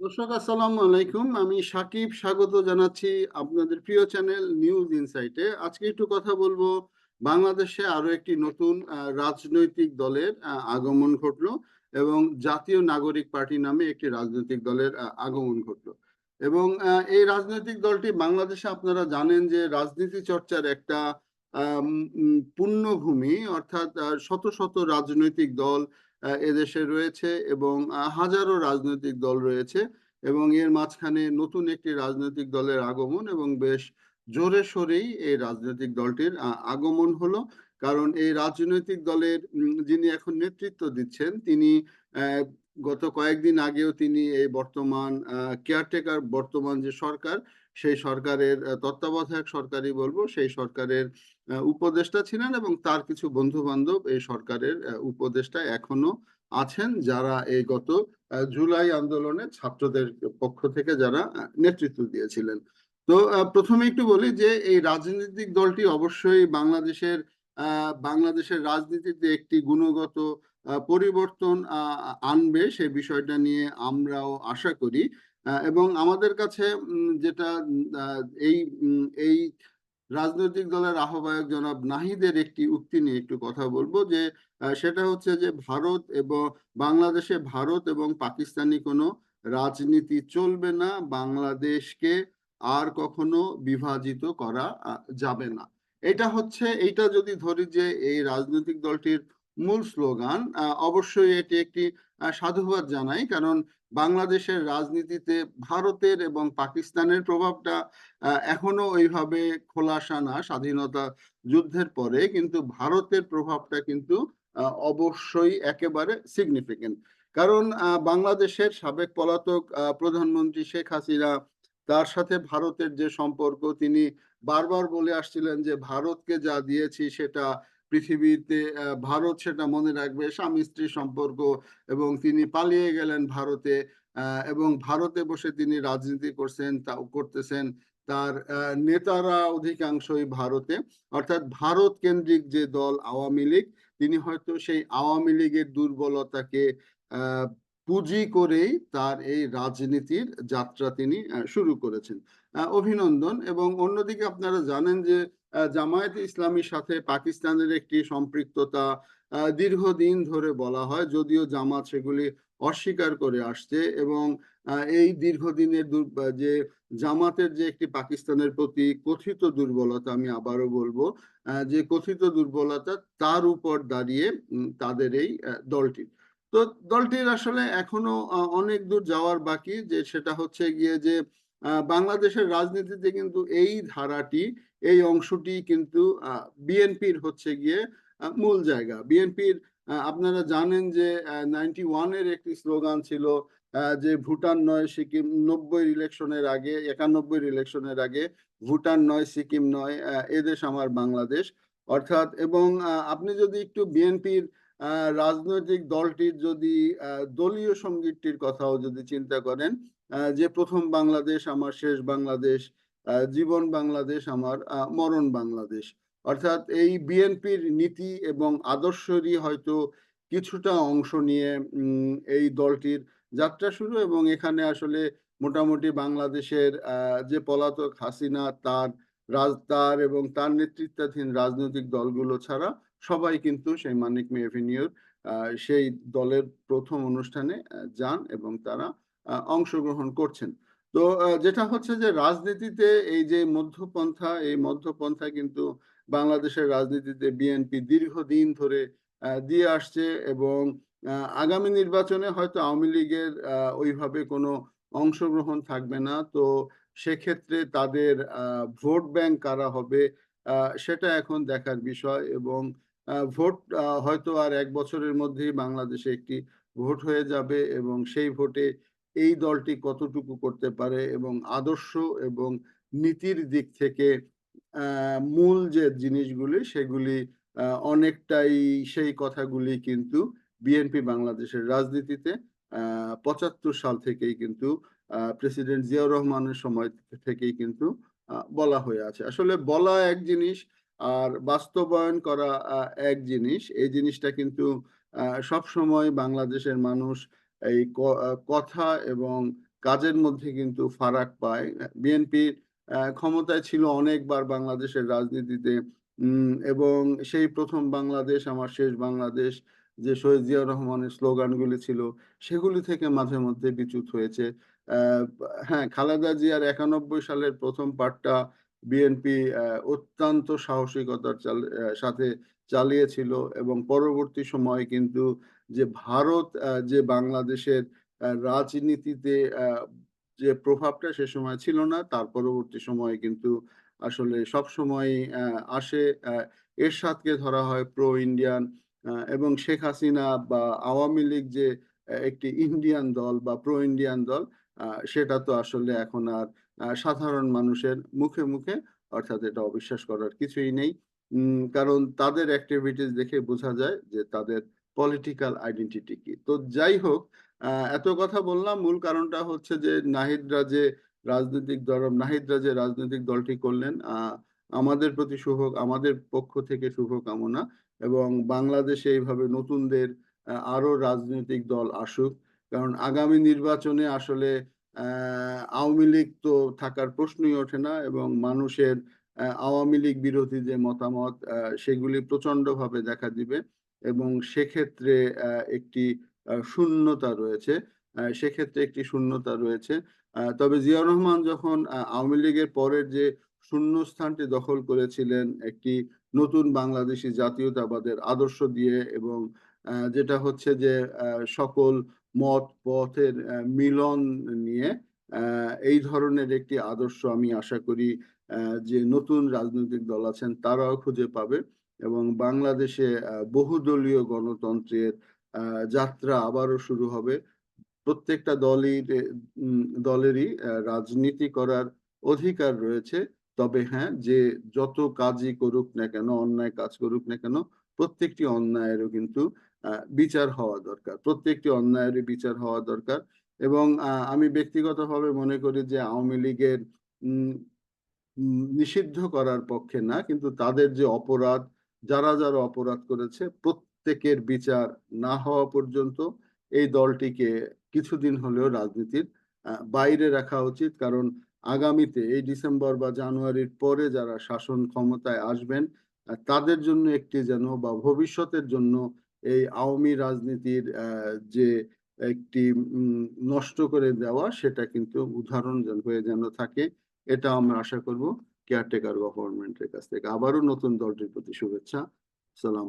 দর্শক, আসসালামু আলাইকুম। আমি সাকিব, স্বাগত জানাচ্ছি আপনাদের প্রিয় চ্যানেল নিউজ ইনসাইটে। আজকে একটু কথা বলব, বাংলাদেশে আরও একটি নতুন রাজনৈতিক দলের আগমন ঘটলো এবং জাতীয় নাগরিক পার্টি নামে একটি রাজনৈতিক দলের আগমন ঘটলো। এবং এই রাজনৈতিক দলটি বাংলাদেশে আপনারা জানেন যে রাজনীতি চর্চার একটা পূর্ণভূমি, অর্থাৎ শত শত রাজনৈতিক দল এদেশে রয়েছে এবং হাজারো রাজনৈতিক দল রয়েছে এবং এর মাঝখানে নতুন একটি রাজনৈতিক দলের আগমন এবং বেশ জোরে সোরেই এই রাজনৈতিক দলটির আগমন হলো। কারণ এই রাজনৈতিক দলের যিনি এখন নেতৃত্ব দিচ্ছেন, তিনি গত কয়েকদিন আগেও তিনি এই বর্তমান কেয়ারটেকার, বর্তমান যে সরকার সেই সরকারের তত্ত্বাবধায়ক সরকারই বলব, সেই সরকারের উপদেষ্টা ছিলেন এবং তার কিছু বন্ধু বান্ধব এই সরকারের উপদেষ্টা এখনও আছেন যারা এই গত জুলাই আন্দোলনে ছাত্রদের পক্ষ থেকে যারা নেতৃত্ব দিয়েছিলেন। তো প্রথমে একটু বলি যে এই রাজনৈতিক দলটি অবশ্যই বাংলাদেশের বাংলাদেশের রাজনীতিতে একটি গুণগত পরিবর্তন আনবে সে বিষয়টা নিয়ে আমরাও আশা করি। এবং আমাদের কাছে যেটা এই এই রাজনৈতিক দলের আহ্বায়ক জনাব নাহিদের একটি উক্তি নিয়ে একটু কথা বলব যে সেটা হচ্ছে যে ভারত এবং বাংলাদেশে ভারত এবং পাকিস্তানি কোনো রাজনীতি চলবে না, বাংলাদেশকে আর কখনো বিভাজিত করা যাবে না। এটা হচ্ছে, এইটা যদি ধরি যে এই রাজনৈতিক দলটির মূল স্লোগান। অবশ্যই এটি একটি সাধুবাদ জানাই, কারণ বাংলাদেশের রাজনীতিতে ভারতের এবং পাকিস্তানের প্রভাবটা এখনও ওইভাবে খোলাসা না স্বাধীনতা যুদ্ধের পরে, কিন্তু ভারতের প্রভাবটা কিন্তু অবশ্যই একেবারে সিগনিফিকেন্ট কারণ বাংলাদেশের সাবেক পলাতক প্রধানমন্ত্রী শেখ হাসিনা, তার সাথে ভারতের যে সম্পর্ক, তিনি বারবার বলে আসছিলেন যে, ভারতকে যা দিয়েছি, সেটা পৃথিবীতে ভারত সেটা মনে রাখবে, স্বামী স্ত্রী সম্পর্ক এবং তিনি পালিয়ে গেলেন ভারতে এবং ভারতে বসে তিনি রাজনীতি করছেন তা করতেছেন তার নেতারা অধিকাংশই ভারতে। অর্থাৎ ভারত কেন্দ্রিক যে দল আওয়ামী লীগ, তিনি হয়তো সেই আওয়ামী লীগের দুর্বলতাকে পুঁজি করেই তার এই রাজনীতির যাত্রা তিনি শুরু করেছেন। অভিনন্দন এবং অন্যদিকে আপনারা জানেন যে জামায়াত ইসলামীর সাথে পাকিস্তানের একটি সম্পৃক্ততা দীর্ঘদিন ধরে বলা হয়, যদিও জামাত সেগুলি অস্বীকার করে আসছে এবং এই দীর্ঘদিনের যে জামাতের যে একটি পাকিস্তানের প্রতি কথিত দুর্বলতা, আমি আবারও বলব যে কথিত দুর্বলতা তার উপর দাঁড়িয়ে তাদের এই দলটি। তো দলটির আসলে এখনও অনেক দূর যাওয়ার বাকি, যে সেটা হচ্ছে গিয়ে যে বাংলাদেশের রাজনীতিতে কিন্তু এই ধারাটি, এই অংশটি কিন্তু বিএনপির হচ্ছে গিয়ে মূল জায়গা। বিএনপির আপনারা জানেন যে নাইনটি ওয়ানের একটি স্লোগান ছিল যে ভুটান নয়, সিকিম নব্বই ইলেকশনের আগে, একানব্বই ইলেকশনের আগে, ভুটান নয়, সিকিম নয় এদেশ আমার বাংলাদেশ। অর্থাৎ, এবং আপনি যদি একটু বিএনপির রাজনৈতিক দলটির যদি দলীয় সঙ্গীতটির কথাও যদি চিন্তা করেন যে প্রথম বাংলাদেশ, আমার শেষ বাংলাদেশ জীবন বাংলাদেশ, আমার মরণ বাংলাদেশ। অর্থাৎ এই বিএনপির নীতি এবং আদর্শরই হয়তো কিছুটা অংশ নিয়ে এই দলটির যাত্রা শুরু এবং এখানে আসলে মোটামুটি বাংলাদেশের যে পলাতক হাসিনা, তার রাজ তার এবং তার নেতৃত্বাধীন রাজনৈতিক দলগুলো ছাড়া সবাই কিন্তু সেই মানিক মেভিনিউর সেই দলের প্রথম অনুষ্ঠানে যান এবং তারা অংশগ্রহণ করছেন। তো যেটা হচ্ছে যে রাজনীতিতে এই যে মধ্যপন্থা, এই মধ্যপন্থা কিন্তু বাংলাদেশের রাজনীতিতে বিএনপি দীর্ঘদিন ধরে দিয়ে আসছে এবং আগামী নির্বাচনে হয়তো আওয়ামী লীগের ওইভাবে কোনো অংশগ্রহণ থাকবে না। তো সেক্ষেত্রে তাদের ভোট ব্যাংক কারা হবে সেটা এখন দেখার বিষয় এবং ভোট হয়তো আর এক বছরের মধ্যেই বাংলাদেশে একটি ভোট হয়ে যাবে এবং সেই ভোটে এই দলটি কতটুকু করতে পারে এবং আদর্শ এবং নীতির দিক থেকে মূল যে জিনিসগুলি সেগুলি অনেকটাই সেই কথাগুলি কিন্তু বিএনপি বাংলাদেশের রাজনীতিতে পঁচাত্তর সাল থেকেই কিন্তু প্রেসিডেন্ট জিয়াউর রহমানের সময় থেকেই কিন্তু বলা হয়ে আছে। আসলে বলা এক জিনিস আর বাস্তবায়ন করা এক জিনিস। এই জিনিসটা কিন্তু সব সময় বাংলাদেশের মানুষ এই কথা এবং কাজের মধ্যে কিন্তু ফারাক পায়। বিএনপি ক্ষমতায় ছিল অনেকবার বাংলাদেশের রাজনীতিতে। এবং সেই প্রথম বাংলাদেশ, আমার শেষ বাংলাদেশ, যে শহীদ জিয়াউর রহমানের স্লোগানগুলি ছিল, সেগুলি থেকে মাঝে মধ্যে বিচ্যুত হয়েছে। হ্যাঁ খালেদা জিয়ার একানব্বই সালের প্রথম পার্টটা বিএনপি অত্যন্ত সাহসিকতার সাথে চালিয়েছিল এবং পরবর্তী সময়ে কিন্তু যে ভারত যে বাংলাদেশের রাজনীতিতে যে প্রভাবটা সে সময় ছিল না তার পরবর্তী সময়ে কিন্তু আসলে সব সময় আসে আহ, এরশাদকে ধরা হয় প্রো ইন্ডিয়ান এবং শেখ হাসিনা বা আওয়ামী লীগ যে একটি ইন্ডিয়ান দল বা প্রো ইন্ডিয়ান দল সেটা তো আসলে এখন আর সাধারণ মানুষের মুখে মুখে, অর্থাৎ এটা অবিশ্বাস করার কিছুই নেই। কারণ তাদের অ্যাক্টিভিটিস দেখে বোঝা যায় যে তাদের পলিটিক্যাল আইডেন্টিটি কি। তো যাই হোক এত কথা বললাম, মূল কারণটা হচ্ছে যে নাহিদরা যে রাজনৈতিক দল নাহিদরা যে রাজনৈতিক দলটি করলেন আমাদের প্রতি শুভ আমাদের পক্ষ থেকে শুভকামনা এবং বাংলাদেশে এইভাবে নতুনদের আরও রাজনৈতিক দল আসুক। কারণ আগামী নির্বাচনে আসলে আওয়ামী লীগ তো থাকার প্রশ্নই ওঠে না এবং মানুষের আওয়ামী লীগ বিরোধী যে মতামত সেগুলি প্রচন্ডভাবে দেখা দিবে এবং সেক্ষেত্রে একটি শূন্যতা রয়েছে সেক্ষেত্রে একটি শূন্যতা রয়েছে। তবে জিয়াউর রহমান যখন আওয়ামী লীগের পরের যে শূন্যস্থানটি দখল করেছিলেন একটি নতুন বাংলাদেশি জাতীয়তাবাদের আদর্শ দিয়ে এবং যেটা হচ্ছে যে সকল মত, পথের মিলন নিয়ে এই ধরনের একটি আদর্শ আমি আশা করি যে নতুন রাজনৈতিক দল আছেন তারাও খুঁজে পাবে এবং বাংলাদেশে বহুদলীয় গণতন্ত্রের যাত্রা আবারও শুরু হবে। প্রত্যেকটা দলই দলেরই রাজনীতি করার অধিকার রয়েছে। তবে হ্যাঁ যে যত কাজই করুক না কেন, অন্যায় কাজ করুক না কেন, প্রত্যেকটি অন্যায়েরও কিন্তু বিচার হওয়া দরকার। প্রত্যেকটি অন্যায়েরই বিচার হওয়া দরকার এবং আমি ব্যক্তিগতভাবে মনে করি যে আওয়ামী লীগের নিষিদ্ধ করার পক্ষে না, কিন্তু তাদের যে অপরাধ, যারা যারা অপরাধ করেছে, প্রত্যেকের বিচার না হওয়া পর্যন্ত এই দলটিকে কিছুদিন হলেও রাজনীতির বাইরে রাখা উচিত। কারণ আগামীতে এই ডিসেম্বর বা জানুয়ারির পরে যারা শাসন ক্ষমতায় আসবেন তাদের জন্য একটি যেন বা ভবিষ্যতের জন্য এই আওয়ামী রাজনীতির যে একটি নষ্ট করে দেওয়া, সেটা কিন্তু উদাহরণ হয়ে যেন থাকে। এটা আমরা আশা করব কেয়ারটেকার গভর্নমেন্টের কাছ থেকে। আবারও নতুন দলটির প্রতি শুভেচ্ছা। সালাম